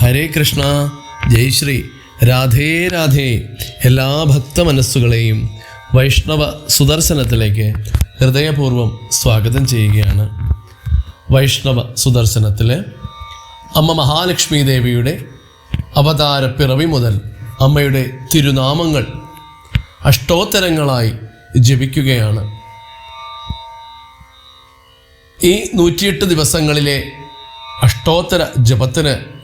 ഹരേ കൃഷ്ണ ജയ് ശ്രീ. രാധേ രാധേ. എല്ലാ ഭക്ത മനസ്സുകളെയും വൈഷ്ണവ സുദർശനത്തിലേക്ക് ഹൃദയപൂർവം സ്വാഗതം ചെയ്യുകയാണ്. വൈഷ്ണവ സുദർശനത്തിൽ അമ്മ മഹാലക്ഷ്മി ദേവിയുടെ അവതാര പിറവി മുതൽ അമ്മയുടെ തിരുനാമങ്ങൾ അഷ്ടോത്തരങ്ങളായി ജപിക്കുകയാണ്. ഈ നൂറ്റിയെട്ട് ദിവസങ്ങളിലെ അഷ്ടോത്തര ജപത്തിന്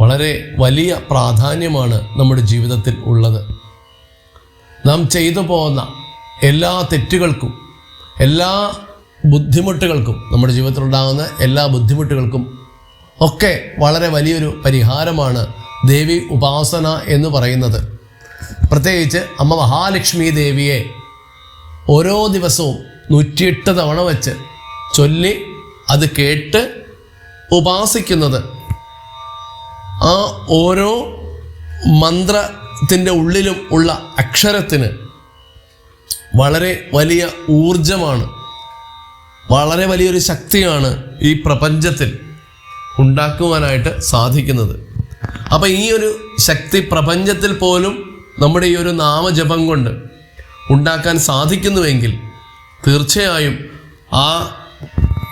വളരെ വലിയ പ്രാധാന്യമാണ് നമ്മുടെ ജീവിതത്തിൽ ഉള്ളത്. നാം ചെയ്തു പോകുന്ന എല്ലാ തെറ്റുകൾക്കും എല്ലാ ബുദ്ധിമുട്ടുകൾക്കും നമ്മുടെ ജീവിതത്തിൽ ഉണ്ടാകുന്ന എല്ലാ ബുദ്ധിമുട്ടുകൾക്കും ഒക്കെ വളരെ വലിയൊരു പരിഹാരമാണ് ദേവി ഉപാസന എന്ന് പറയുന്നത്. പ്രത്യേകിച്ച് അമ്മ മഹാലക്ഷ്മി ദേവിയെ ഓരോ ദിവസവും നൂറ്റിയെട്ട് തവണ വച്ച് ചൊല്ലി അത് കേട്ട് ഉപാസിക്കുന്നത് ആ ഓരോ മന്ത്രത്തിന്റെ ഉള്ളിലും ഉള്ള അക്ഷരത്തിന് വളരെ വലിയ ഊർജമാണ് വളരെ വലിയൊരു ശക്തിയാണ് ഈ പ്രപഞ്ചത്തിൽ ഉണ്ടാക്കുവാനായിട്ട് സാധിക്കുന്നത്. അപ്പം ഈ ഒരു ശക്തി പ്രപഞ്ചത്തിൽ പോലും നമ്മുടെ ഈ ഒരു നാമജപം കൊണ്ട് ഉണ്ടാക്കാൻ സാധിക്കുന്നുവെങ്കിൽ തീർച്ചയായും ആ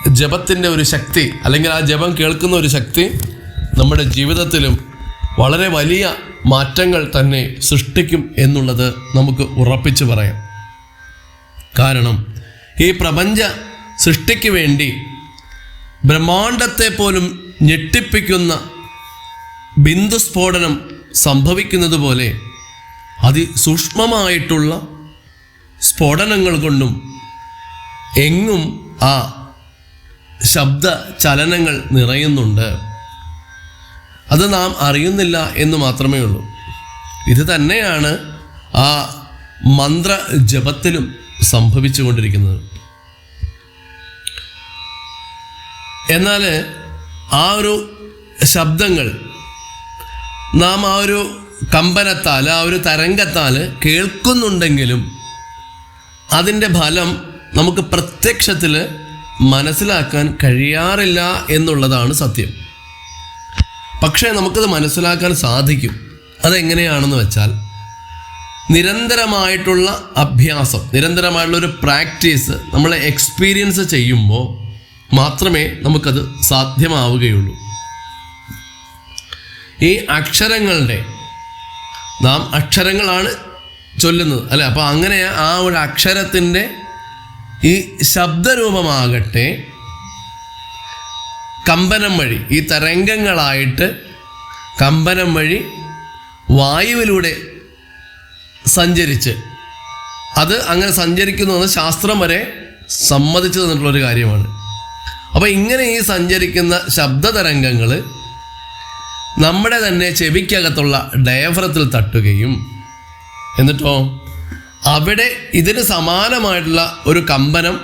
ജപത്തിന്റെ ഒരു ശക്തി അല്ലെങ്കിൽ ആ ജപം കേൾക്കുന്ന ഒരു ശക്തി നമ്മുടെ ജീവിതത്തിലും വളരെ വലിയ മാറ്റങ്ങൾ തന്നെ സൃഷ്ടിക്കും എന്നുള്ളത് നമുക്ക് ഉറപ്പിച്ചു പറയാം. കാരണം ഈ പ്രപഞ്ച സൃഷ്ടിക്ക് വേണ്ടി ബ്രഹ്മാണ്ടത്തെ പോലും ഞെട്ടിപ്പിക്കുന്ന ബിന്ദുസ്ഫോടനം സംഭവിക്കുന്നത് പോലെ അതിസൂക്ഷ്മമായിട്ടുള്ള സ്ഫോടനങ്ങൾ കൊണ്ടും എങ്ങും ആ ശബ്ദ ചലനങ്ങൾ നിറയുന്നുണ്ട്. അത് നാം അറിയുന്നില്ല എന്ന് മാത്രമേ ഉള്ളൂ. ഇത് തന്നെയാണ് ആ മന്ത്ര ജപത്തിലും സംഭവിച്ചുകൊണ്ടിരിക്കുന്നത് എന്നാൽ ആ ഒരു ശബ്ദങ്ങൾ നാം ആ ഒരു കമ്പനത്താൽ ആ ഒരു തരംഗത്താൽ കേൾക്കുന്നുണ്ടെങ്കിലും അതിന്റെ ഫലം നമുക്ക് പ്രത്യക്ഷത്തിൽ മനസ്സിലാക്കാൻ കഴിയാറില്ല എന്നുള്ളതാണ് സത്യം. പക്ഷേ നമുക്കത് മനസ്സിലാക്കാൻ സാധിക്കും. അതെങ്ങനെയാണെന്ന് വെച്ചാൽ നിരന്തരമായിട്ടുള്ള അഭ്യാസം നിരന്തരമായിട്ടുള്ള ഒരു പ്രാക്ടീസ് നമ്മൾ എക്സ്പീരിയൻസ് ചെയ്യുമ്പോൾ മാത്രമേ നമുക്കത് സാധ്യമാവുകയുള്ളൂ. ഈ അക്ഷരങ്ങളുടെ നാം അക്ഷരങ്ങളാണ് ചൊല്ലുന്നത് അല്ലേ? അപ്പോൾ അങ്ങനെ ആ ഒരു അക്ഷരത്തിന്റെ ഈ ശബ്ദരൂപമാകട്ടെ കമ്പനം വഴി ഈ തരംഗങ്ങളായിട്ട് കമ്പനം വഴി വായുവിലൂടെ സഞ്ചരിച്ച്. അത് അങ്ങനെ സഞ്ചരിക്കുന്നു എന്ന് ശാസ്ത്രം വരെ സമ്മതിച്ചു തന്നിട്ടുള്ളൊരു കാര്യമാണ്. അപ്പോൾ ഇങ്ങനെ ഈ സഞ്ചരിക്കുന്ന ശബ്ദ തരംഗങ്ങൾ നമ്മുടെ തന്നെ ചെവിക്കകത്തുള്ള ഡയഫ്രത്തിൽ തട്ടുകയും എന്നിട്ടോ അവിടെ ഇതിന് സമാനമായിട്ടുള്ള ഒരു കമ്പനം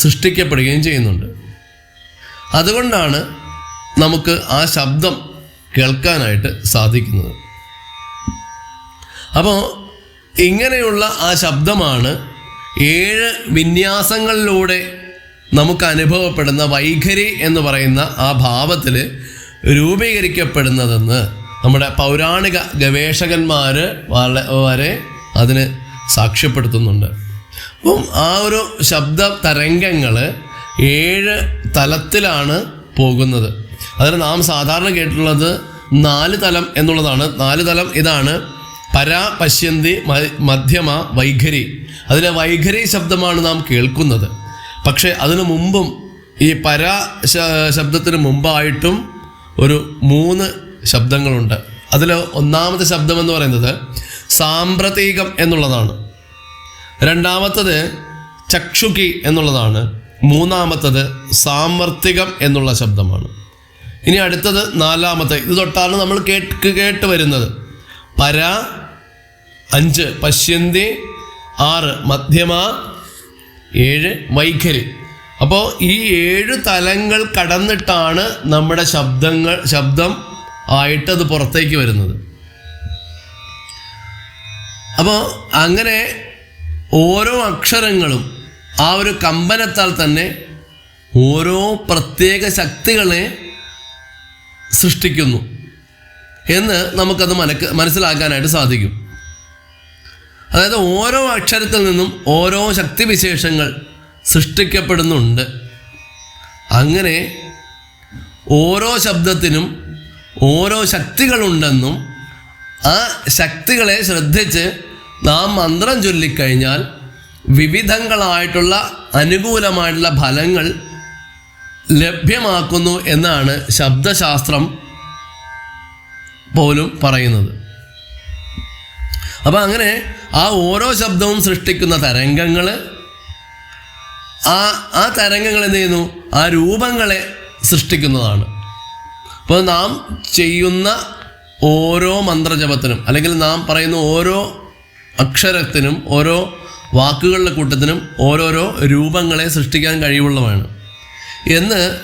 സൃഷ്ടിക്കപ്പെടുകയും ചെയ്യുന്നുണ്ട്. അതുകൊണ്ടാണ് നമുക്ക് ആ ശബ്ദം കേൾക്കാനായിട്ട് സാധിക്കുന്നത്. അപ്പോൾ ഇങ്ങനെയുള്ള ആ ശബ്ദമാണ് ഏഴ് വിന്യാസങ്ങളിലൂടെ നമുക്ക് അനുഭവപ്പെടുന്ന വൈഖരി എന്ന് പറയുന്ന ആ ഭാവത്തിൽ രൂപീകരിക്കപ്പെടുന്നതെന്ന് നമ്മുടെ പൗരാണിക ഗവേഷകന്മാർ വരെ അതിന് സാക്ഷ്യപ്പെടുത്തുന്നുണ്ട്. അപ്പം ആ ഒരു ശബ്ദ തരംഗങ്ങൾ ഏഴ് തലത്തിലാണ് പോകുന്നത്. അതിന് നാം സാധാരണ കേട്ടിട്ടുള്ളത് നാല് തലം എന്നുള്ളതാണ്. നാല് തലം ഇതാണ് പരാ പശ്യന്തി മധ്യമ വൈഖരി. അതിലെ വൈഖരി ശബ്ദമാണ് നാം കേൾക്കുന്നത്. പക്ഷേ അതിനു മുമ്പും ഈ പരാ ശബ്ദത്തിന് മുമ്പായിട്ടും ഒരു മൂന്ന് ശബ്ദങ്ങളുണ്ട്. അതിൽ ഒന്നാമത്തെ ശബ്ദം എന്ന് പറയുന്നത് സാമ്പ്രതീകം എന്നുള്ളതാണ്. രണ്ടാമത്തത് ചക്ഷുകി എന്നുള്ളതാണ്. മൂന്നാമത്തത് സാമർത്ഥികം എന്നുള്ള ശബ്ദമാണ്. ഇനി അടുത്തത് നാലാമത്തെ ഇത് തൊട്ടാണ് നമ്മൾ കേട്ട് കേട്ട് വരുന്നത്. പര അഞ്ച് പശ്യന്തി ആറ് മധ്യമ ഏഴ് വൈഖരി. അപ്പോൾ ഈ ഏഴ് തലങ്ങൾ കടന്നിട്ടാണ് നമ്മുടെ ശബ്ദങ്ങൾ ശബ്ദം ആയിട്ട് അത് പുറത്തേക്ക് വരുന്നത്. അപ്പോൾ അങ്ങനെ ഓരോ അക്ഷരങ്ങളും ആ ഒരു കമ്പനത്താൽ തന്നെ ഓരോ പ്രത്യേക ശക്തികളെ സൃഷ്ടിക്കുന്നു എന്ന് നമുക്കത് മനക്ക് മനസ്സിലാക്കാനായിട്ട് സാധിക്കും. അതായത് ഓരോ അക്ഷരത്തിൽ നിന്നും ഓരോ ശക്തിവിശേഷങ്ങൾ സൃഷ്ടിക്കപ്പെടുന്നുണ്ട്. അങ്ങനെ ഓരോ ശബ്ദത്തിനും ഓരോ ശക്തികളുണ്ടെന്നും ആ ശക്തികളെ ശ്രദ്ധിച്ച് നാം മന്ത്രം ചൊല്ലിക്കഴിഞ്ഞാൽ വിവിധങ്ങളായിട്ടുള്ള അനുകൂലമായിട്ടുള്ള ഫലങ്ങൾ ലഭ്യമാക്കുന്നു എന്നാണ് ശബ്ദശാസ്ത്രം പോലും പറയുന്നത്. അപ്പം അങ്ങനെ ആ ഓരോ ശബ്ദവും സൃഷ്ടിക്കുന്ന തരംഗങ്ങൾ ആ ആ തരംഗങ്ങൾ എന്ത് ചെയ്യുന്നു? ആ രൂപങ്ങളെ സൃഷ്ടിക്കുന്നതാണ്. അപ്പോൾ നാം ചെയ്യുന്ന ഓരോ മന്ത്രജപത്തിനും അല്ലെങ്കിൽ നാം പറയുന്ന ഓരോ അക്ഷരത്തിനും ഓരോ വാക്കുകളുടെ കൂട്ടത്തിനും ഓരോരോ രൂപങ്ങളെ സൃഷ്ടിക്കാൻ കഴിവുള്ളതാണ് എന്ന്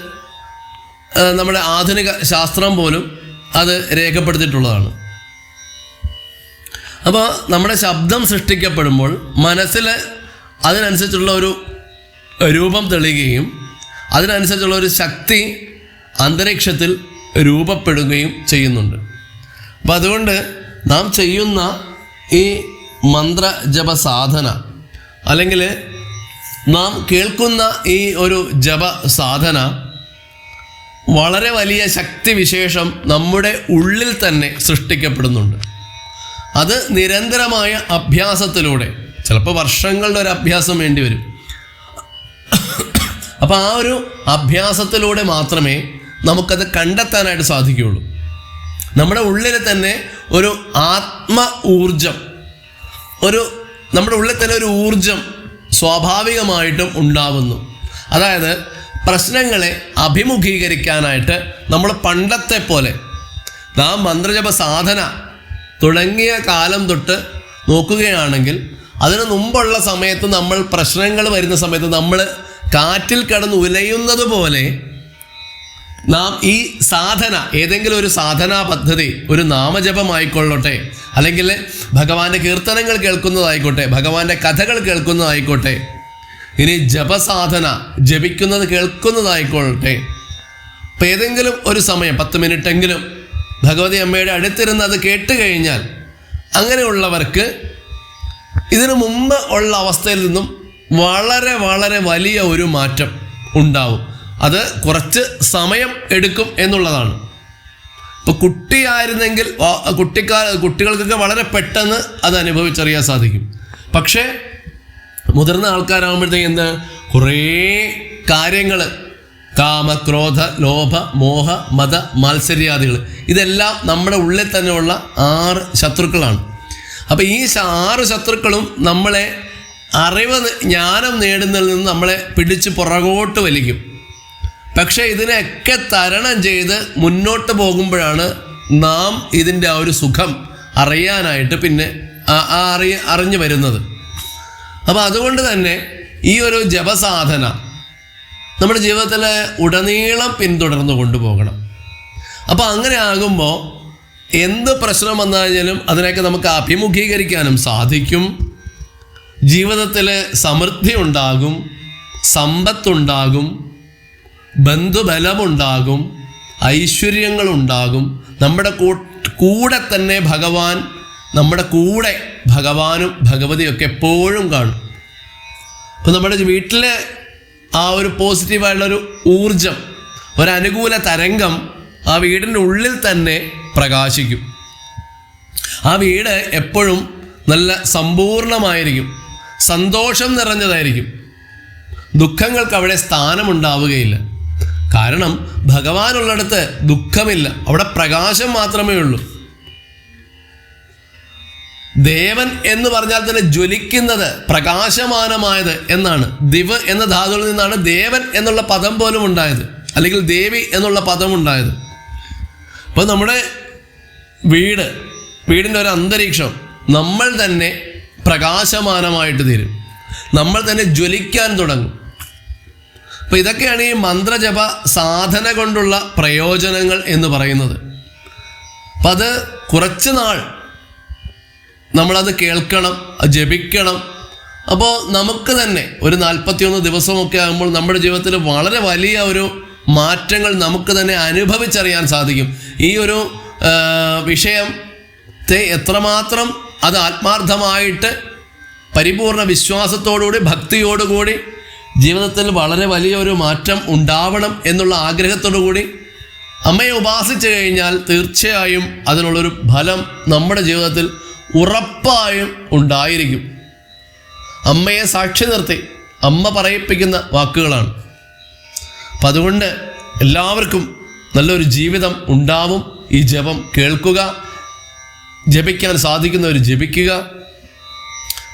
നമ്മുടെ ആധുനിക ശാസ്ത്രം പോലും അത് രേഖപ്പെടുത്തിയിട്ടുള്ളതാണ്. അപ്പോൾ നമ്മുടെ ശബ്ദം സൃഷ്ടിക്കപ്പെടുമ്പോൾ മനസ്സിൽ അതിനനുസരിച്ചുള്ള ഒരു രൂപം തെളിയുകയും അതിനനുസരിച്ചുള്ള ഒരു ശക്തി അന്തരീക്ഷത്തിൽ രൂപപ്പെടുകയും ചെയ്യുന്നുണ്ട്. അപ്പം അതുകൊണ്ട് നാം ചെയ്യുന്ന ഈ മന്ത്രജപ സാധന അല്ലെങ്കിൽ നാം കേൾക്കുന്ന ഈ ഒരു ജപ സാധന വളരെ വലിയ ശക്തി വിശേഷം നമ്മുടെ ഉള്ളിൽ തന്നെ സൃഷ്ടിക്കപ്പെടുന്നുണ്ട്. അത് നിരന്തരമായ അഭ്യാസത്തിലൂടെ ചിലപ്പോൾ വർഷങ്ങളുടെ ഒരു അഭ്യാസം വേണ്ടി വരും. അപ്പോൾ ആ ഒരു അഭ്യാസത്തിലൂടെ മാത്രമേ നമുക്കത് കണ്ടെത്താനായിട്ട് സാധിക്കുകയുള്ളൂ. നമ്മുടെ ഉള്ളിൽ തന്നെ ഒരു ആത്മ ഊർജം ഒരു നമ്മുടെ ഉള്ളിൽ തന്നെ ഒരു ഊർജം സ്വാഭാവികമായിട്ടും ഉണ്ടാവുന്നു. അതായത് പ്രശ്നങ്ങളെ അഭിമുഖീകരിക്കാനായിട്ട് നമ്മൾ പണ്ടത്തെ പോലെ നാം മന്ത്രജപ സാധന തുടങ്ങിയ കാലം തൊട്ട് നോക്കുകയാണെങ്കിൽ അതിനു മുമ്പുള്ള സമയത്ത് നമ്മൾ പ്രശ്നങ്ങൾ വരുന്ന സമയത്ത് നമ്മൾ കാറ്റിൽ കടന്ന് ഉലയുന്നത് പോലെ നാം ഈ സാധന ഏതെങ്കിലും ഒരു സാധനാ പദ്ധതി ഒരു നാമജപമായിക്കൊള്ളട്ടെ അല്ലെങ്കിൽ ഭഗവാന്റെ കീർത്തനങ്ങൾ കേൾക്കുന്നതായിക്കോട്ടെ ഭഗവാന്റെ കഥകൾ കേൾക്കുന്നതായിക്കോട്ടെ ഇനി ജപസാധന ജപിക്കുന്നത് കേൾക്കുന്നതായിക്കൊള്ളട്ടെ. ഇപ്പം ഏതെങ്കിലും ഒരു സമയം പത്ത് മിനിറ്റെങ്കിലും ഭഗവതി അമ്മയുടെ അടുത്തിരുന്ന് അത് കേട്ട് കഴിഞ്ഞാൽ അങ്ങനെയുള്ളവർക്ക് ഇതിനു മുമ്പ് ഉള്ള അവസ്ഥയിൽ നിന്നും വളരെ വളരെ വലിയ ഒരു മാറ്റം ഉണ്ടാവും. അത് കുറച്ച് സമയം എടുക്കും എന്നുള്ളതാണ്. ഇപ്പോൾ കുട്ടിയായിരുന്നെങ്കിൽ കുട്ടിക്കാ കുട്ടികൾക്കൊക്കെ വളരെ പെട്ടെന്ന് അത് അനുഭവിച്ചറിയാൻ സാധിക്കും. പക്ഷേ മുതിർന്ന ആൾക്കാരാകുമ്പോഴത്തേക്ക് എന്ത്? കുറേ കാര്യങ്ങൾ കാമ ക്രോധ ലോഭ മോഹ മത മാത്സര്യാദികൾ. ഇതെല്ലാം നമ്മുടെ ഉള്ളിൽ തന്നെയുള്ള ആറ് ശത്രുക്കളാണ്. അപ്പോൾ ഈ ആറ് ശത്രുക്കളും നമ്മളെ അറിവ് ജ്ഞാനം നേടുന്നതിൽ നിന്ന് നമ്മളെ പിടിച്ച് പുറകോട്ട് വലിക്കും. പക്ഷേ ഇതിനെയൊക്കെ തരണം ചെയ്ത് മുന്നോട്ട് പോകുമ്പോഴാണ് നാം ഇതിന്റെ ആ ഒരു സുഖം അറിയാനായിട്ട് പിന്നെ അറിയ അറിഞ്ഞു വരുന്നത്. അപ്പോൾ അതുകൊണ്ട് തന്നെ ഈ ഒരു ജപസാധന നമ്മുടെ ജീവിതത്തിൽ ഉടനീളം പിന്തുടർന്ന് കൊണ്ടുപോകണം. അപ്പോൾ അങ്ങനെ ആകുമ്പോൾ എന്ത് പ്രശ്നം വന്നു കഴിഞ്ഞാലും നമുക്ക് അഭിമുഖീകരിക്കാനും സാധിക്കും. ജീവിതത്തിൽ സമൃദ്ധി ഉണ്ടാകും സമ്പത്തുണ്ടാകും ബന്ധുബലമുണ്ടാകും ഐശ്വര്യങ്ങളുണ്ടാകും. നമ്മുടെ കൂടെ തന്നെ ഭഗവാൻ നമ്മുടെ കൂടെ ഭഗവാനും ഭഗവതിയൊക്കെ എപ്പോഴും കാണും. അപ്പോൾ നമ്മുടെ വീട്ടിലെ ആ ഒരു പോസിറ്റീവായിട്ടുള്ളൊരു ഊർജം ഒരു അനുകൂല തരംഗം ആ വീടിന്റെ ഉള്ളിൽ തന്നെ പ്രകാശിക്കും. ആ വീട് എപ്പോഴും നല്ല സമ്പൂർണമായിരിക്കും സന്തോഷം നിറഞ്ഞതായിരിക്കും. ദുഃഖങ്ങൾക്ക് അവിടെ സ്ഥാനമുണ്ടാവുകയില്ല. കാരണം ഭഗവാനുള്ളിടത്ത് ദുഃഖമില്ല. അവിടെ പ്രകാശം മാത്രമേ ഉള്ളൂ. ദേവൻ എന്ന് പറഞ്ഞാൽ തന്നെ ജ്വലിക്കുന്നത് പ്രകാശമാനമായത് എന്നാണ്. ദിവ് എന്ന ധാതുവിൽ നിന്നാണ് ദേവൻ എന്നുള്ള പദം പോലും ഉണ്ടായത്. അല്ലെങ്കിൽ ദേവി എന്നുള്ള പദം ഉണ്ടായത്. അപ്പോൾ നമ്മുടെ വീട് വീടിന്റെ ഒരു അന്തരീക്ഷം നമ്മൾ തന്നെ പ്രകാശമാനമായിട്ട് തീരും. നമ്മൾ തന്നെ ജ്വലിക്കാൻ തുടങ്ങും. അപ്പോൾ ഇതൊക്കെയാണ് ഈ മന്ത്രജപ സാധന കൊണ്ടുള്ള പ്രയോജനങ്ങൾ എന്ന് പറയുന്നത്. അപ്പം അത് കുറച്ച് നാൾ നമ്മളത് കേൾക്കണം ജപിക്കണം. അപ്പോൾ നമുക്ക് തന്നെ ഒരു നാൽപ്പത്തിയൊന്ന് ദിവസമൊക്കെ ആകുമ്പോൾ നമ്മുടെ ജീവിതത്തിൽ വളരെ വലിയ ഒരു മാറ്റങ്ങൾ നമുക്ക് തന്നെ അനുഭവിച്ചറിയാൻ സാധിക്കും. ഈ ഒരു വിഷയം വിഷയത്തെ എത്രമാത്രം അത് ആത്മാർത്ഥമായിട്ട് പരിപൂർണ വിശ്വാസത്തോടുകൂടി ഭക്തിയോടുകൂടി ജീവിതത്തിൽ വളരെ വലിയൊരു മാറ്റം ഉണ്ടാവണം എന്നുള്ള ആഗ്രഹത്തോടു കൂടി അമ്മയെ ഉപാസിച്ചു കഴിഞ്ഞാൽ തീർച്ചയായും അതിനുള്ളൊരു ഫലം നമ്മുടെ ജീവിതത്തിൽ ഉറപ്പായും ഉണ്ടായിരിക്കും. അമ്മയെ സാക്ഷി നിർത്തി അമ്മ പറയിപ്പിക്കുന്ന വാക്കുകളാണ്. അപ്പം അതുകൊണ്ട് എല്ലാവർക്കും നല്ലൊരു ജീവിതം ഉണ്ടാവും. ഈ ജപം കേൾക്കുക ജപിക്കാൻ സാധിക്കുന്നവർ ജപിക്കുക.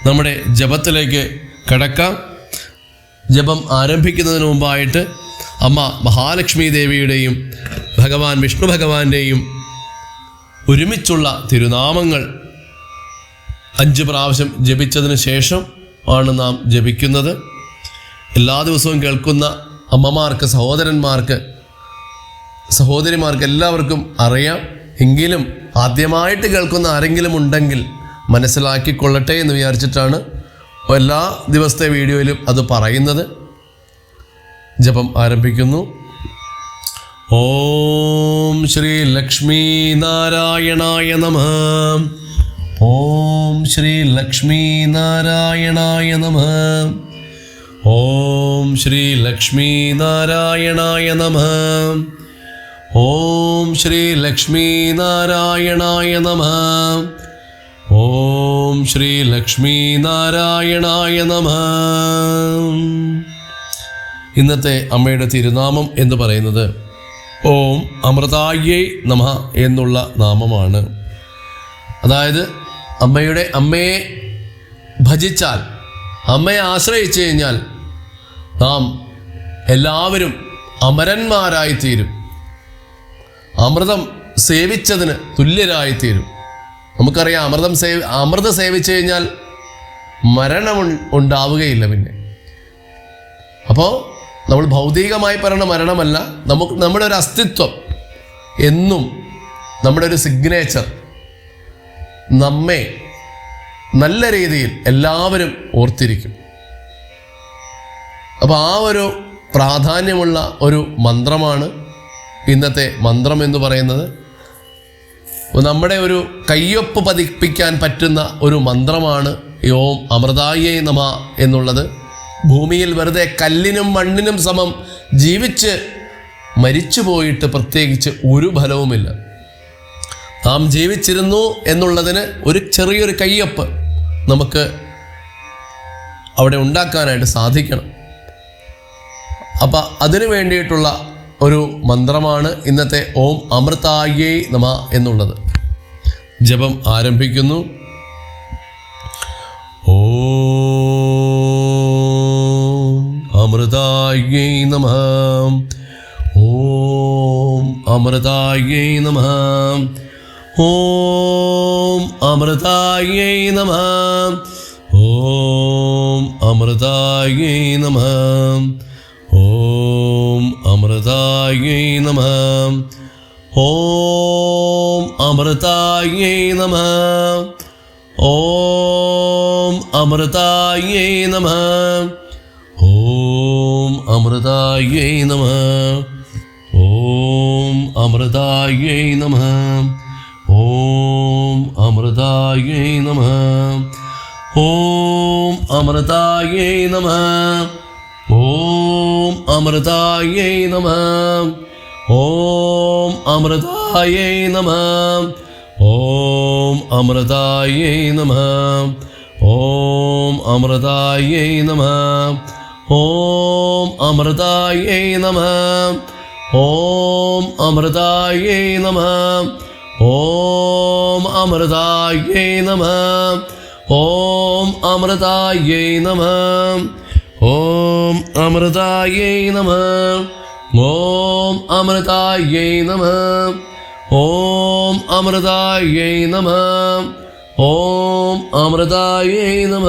നമ്മുടെ ജപത്തിലേക്ക് കടക്കാം. ജപം ആരംഭിക്കുന്നതിന് മുമ്പായിട്ട് അമ്മ മഹാലക്ഷ്മി ദേവിയുടെയും ഭഗവാൻ വിഷ്ണു ഭഗവാന്റെയും ഒരുമിച്ചുള്ള തിരുനാമങ്ങൾ അഞ്ച് പ്രാവശ്യം ജപിച്ചതിന് ശേഷം ആണ് നാം ജപിക്കുന്നത്. എല്ലാ ദിവസവും കേൾക്കുന്ന അമ്മമാർക്ക് സഹോദരന്മാർക്ക് സഹോദരിമാർക്ക് എല്ലാവർക്കും അറിയാം. എങ്കിലും ആദ്യമായിട്ട് കേൾക്കുന്ന ആരെങ്കിലും ഉണ്ടെങ്കിൽ മനസ്സിലാക്കിക്കൊള്ളട്ടെ എന്ന് വിചാരിച്ചിട്ടാണ് എല്ലാ ദിവസത്തെ വീഡിയോയിലും അത് പറയുന്നത് ജപം ആരംഭിക്കുന്നു. ഓം ശ്രീ ലക്ഷ്മി നാരായണായ നമ. ഓം ശ്രീ ലക്ഷ്മി നാരായണായ നമ. ഓം ശ്രീ ലക്ഷ്മി നാരായണായ നമ. ഓം ശ്രീ ലക്ഷ്മി നാരായണായ നമ. ഓം ശ്രീ ലക്ഷ്മി നാരായണായ നമ. ഇന്നത്തെ അമ്മയുടെ തിരുനാമം എന്ന് പറയുന്നത് ഓം അമൃതായേ നമ എന്നുള്ള നാമമാണ്. അതായത് അമ്മയുടെ അമ്മയെ ഭജിച്ചാൽ അമ്മയെ ആശ്രയിച്ചു കഴിഞ്ഞാൽ നാം എല്ലാവരും അമരന്മാരായിത്തീരും. അമൃതം സേവിച്ചതിന് തുല്യരായിത്തീരും. നമുക്കറിയാം അമൃതം സേവി അമൃത സേവിച്ചു കഴിഞ്ഞാൽ മരണം ഉണ്ടാവുകയില്ല പിന്നെ. അപ്പോൾ നമ്മൾ ഭൗതികമായി പറയുന്ന മരണമല്ല നമുക്ക് നമ്മുടെ ഒരു അസ്തിത്വം എന്നും നമ്മുടെ ഒരു സിഗ്നേച്ചർ നമ്മെ നല്ല രീതിയിൽ എല്ലാവരും ഓർത്തിരിക്കും. അപ്പോൾ ആ ഒരു പ്രാധാന്യമുള്ള ഒരു മന്ത്രമാണ് ഇന്നത്തെ മന്ത്രം എന്ന് പറയുന്നത്. നമ്മുടെ ഒരു കയ്യൊപ്പ് പതിപ്പിക്കാൻ പറ്റുന്ന ഒരു മന്ത്രമാണ് യോം അമൃതായേ നമ എന്നുള്ളത്. ഭൂമിയിൽ വെറുതെ കല്ലിനും മണ്ണിനും സമം ജീവിച്ച് മരിച്ചു പോയിട്ട് പ്രത്യേകിച്ച് ഒരു ഫലവുമില്ല. നാം ജീവിച്ചിരുന്നു എന്നുള്ളതിന് ഒരു ചെറിയൊരു കയ്യൊപ്പ് നമുക്ക് അവിടെ ഉണ്ടാക്കാനായിട്ട് സാധിക്കണം. അപ്പം അതിനു വേണ്ടിയിട്ടുള്ള ഒരു മന്ത്രമാണ് ഇന്നത്തെ ഓം അമൃതായേ നമ എന്നുള്ളത്. ജപം ആരംഭിക്കുന്നു. ഓ അമൃതായേ നമ. ഓം അമൃതായേ നമ. ഓം അമൃതായേ നമ. ഓം അമൃതായേ നമ. ഓം അമൃതായേ നമ. ഓം അമൃതായേ നമ ഓം അമൃതായേ നമ ഓം അമൃതായേ നമ ഓം അമൃതായേ നമ ഓം അമൃതായേ നമ ഓം അമൃതായേ നമ ഓം അമൃതായേ നമ ഓം അമൃതായേ നമ ഓം അമൃതായേ നമ ഓം അമൃതായേ നമ ഓം അമൃതായേ നമ ഓം അമൃതായേ നമ ഓം അമൃതായേ നമ ഓം അമൃതായേ നമ ഓം അമൃതായേ നമ ഓം അമൃതായേ നമ ഓം അമൃതായേ നമ ഓം അമൃതായേ നമ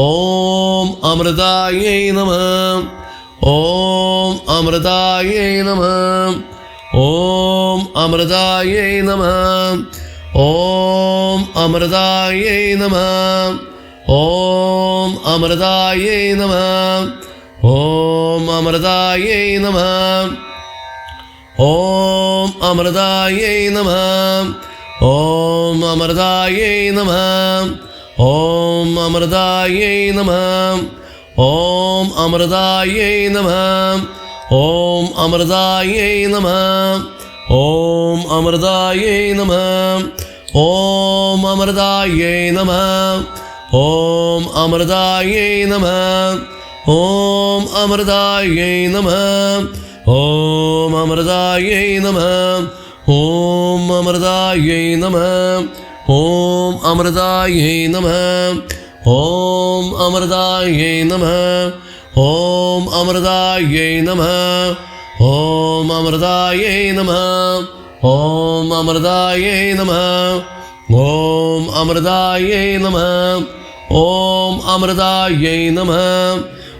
ഓം അമൃതായേ നമ ഓം അമൃതായേ നമ ഓം അമൃതായേ നമ ഓം അമൃതായേ നമ ഓം അമൃതായേ നമ ഓം അമൃതായേ നമ ഓം അമൃതായൈ നമ ഓം അമൃതായൈ നമ ഓം അമൃതായൈ നമ ഓം അമൃതായൈ നമ ഓം അമൃതായൈ നമ ഓം അമൃതായൈ നമ ഓം അമൃതായൈ നമ ഓം അമൃതായൈ നമ ഓം അമൃതായൈ നമ ഓം അമൃതായൈ നമ ഓം അമൃതായൈ നമ ഓം അമൃതായൈ നമ ഓം അമൃതായൈ നമ ഓം അമൃതായൈ നമ ഓം അമൃതായൈ നമ ഓം അമൃതായൈ നമ ഓം അമൃതായൈ നമ ഓം അമൃതായൈ നമ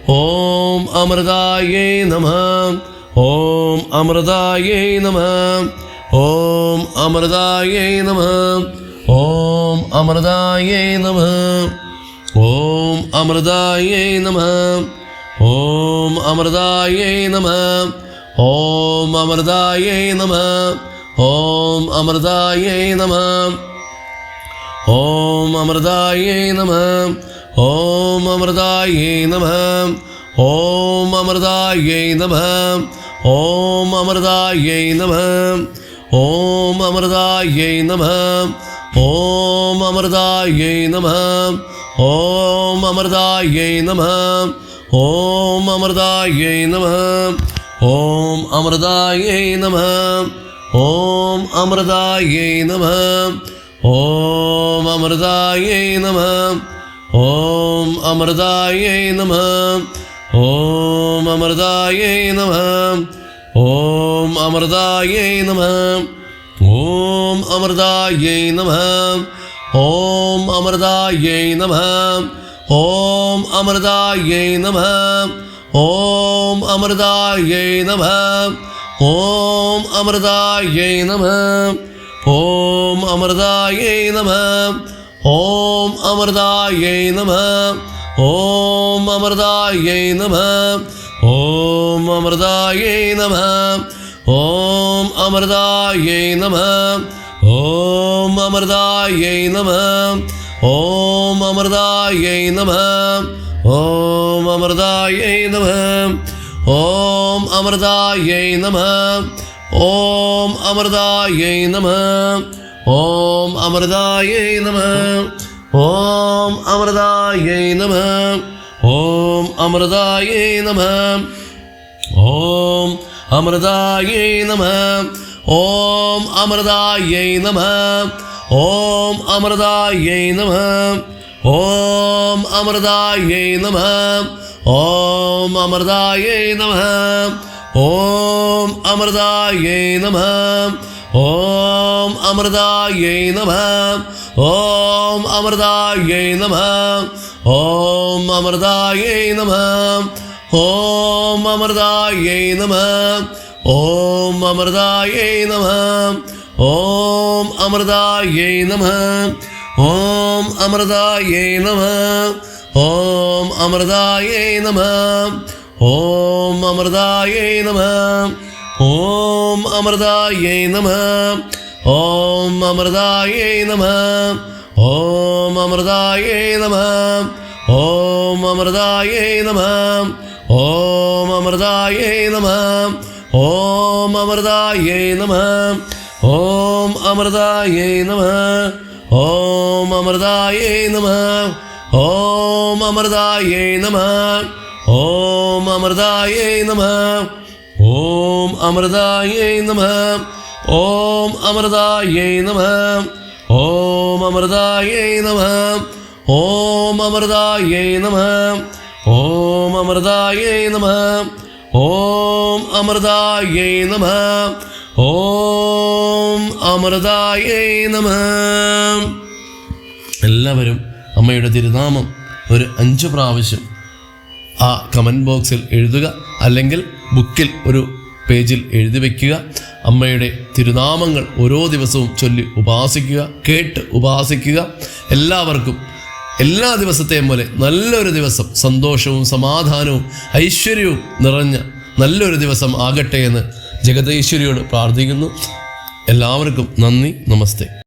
ഓം അമൃതായേ നമ. ഓം അമൃതായേ നമ. ഓം അമൃതായേ നമ. ഓം അമൃതായേ നമ. ഓം അമൃതായേ നമ. ഓം അമൃതായേ നമ. ഓം അമൃതായേ നമ. ഓം അമൃതായേ നമ. ഓം അമൃതായേ നമ. ഓം അമൃതായൈ നമ ഓം അമൃതായൈ നമ ഓം അമൃതായൈ നമ ഓം അമൃതായൈ നമ ഓം അമൃതായൈ നമ ഓം അമൃതായൈ നമ ഓം അമൃതായൈ നമ ഓം അമൃതായൈ നമ ഓം അമൃതായൈ നമ ഓം അമൃതായൈ നമ ഓം അമൃതായൈ നമ ഓം അമൃതായൈ നമ ഓം അമൃതായൈ നമ ഓം അമൃതായൈ നമ ഓം അമൃതായൈ നമ ഓം അമൃതായൈ നമ ഓം അമൃതായൈ നമ ഓം അമൃതായൈ നമ ഓം അമൃതായൈ നമ ഓം അമൃതായൈ നമ ഓം അമൃതായൈ നമ ഓം അമൃതായൈ നമ ഓം അമൃതായൈ നമ ഓം അമൃതായൈ നമ ഓം അമൃതായൈ നമ ഓം അമൃതായൈ നമ ഓം അമൃതായൈ നമ ഓം അമൃതായൈ നമ ഓം അമൃതായൈ നമ ഓം അമൃതായൈ നമ ഓം അമൃതായൈ നമ ഓം അമൃതായൈ നമ ഓം അമൃതായൈ നമ ഓം അമൃതായൈ നമ ഓം അമൃതായൈ നമ ഓം അമൃതായൈ നമ ഓം അമൃതായൈ നമ ഓം അമൃതായൈ നമ. ഓം അമൃതായൈ നമ. ഓം അമൃതായൈ നമ. ഓം അമൃതായൈ നമ. ഓം അമൃതായൈ നമ. ഓം അമൃതായൈ നമ. ഓം അമൃതായൈ നമ. ഓം അമൃതായൈ നമ. ഓം അമൃതായൈ നമ. ഓം അമൃതായൈ നമ ഓം അമൃതായൈ നമ ഓം അമൃതായൈ നമ ഓം അമൃതായൈ നമ ഓം അമൃതായൈ നമ ഓം അമൃതായൈ നമ ഓം അമൃതായൈ നമ ഓം അമൃതായൈ നമ ഓം അമൃതായൈ നമ ഓം അമൃതായൈ നമ ഓം അമൃതായേ നമ. ഓം അമൃതായേ നമ. ഓം അമൃതായേ നമ. ഓം അമൃതായേ നമ. ഓം അമൃതായേ നമ. ഓം അമൃതായേ നമ. ഓം അമൃതായേ നമ. എല്ലാവരും അമ്മയുടെ തിരുനാമം ഒരു അഞ്ച് പ്രാവശ്യം ആ കമന്റ് ബോക്സിൽ എഴുതുക. അല്ലെങ്കിൽ ബുക്കിൽ ഒരു പേജിൽ എഴുതി വയ്ക്കുക അമ്മയുടെ തിരുനാമങ്ങൾ ഓരോ ദിവസവും ചൊല്ലി ഉപാസിക്കുക കേട്ട് ഉപാസിക്കുക. എല്ലാവർക്കും എല്ലാ ദിവസത്തെയും പോലെ നല്ലൊരു ദിവസം സന്തോഷവും സമാധാനവും ഐശ്വര്യവും നിറഞ്ഞ നല്ലൊരു ദിവസം ആകട്ടെ എന്ന് ജഗതീശ്വരിയോട് പ്രാർത്ഥിക്കുന്നു. എല്ലാവർക്കും നന്ദി നമസ്തേ.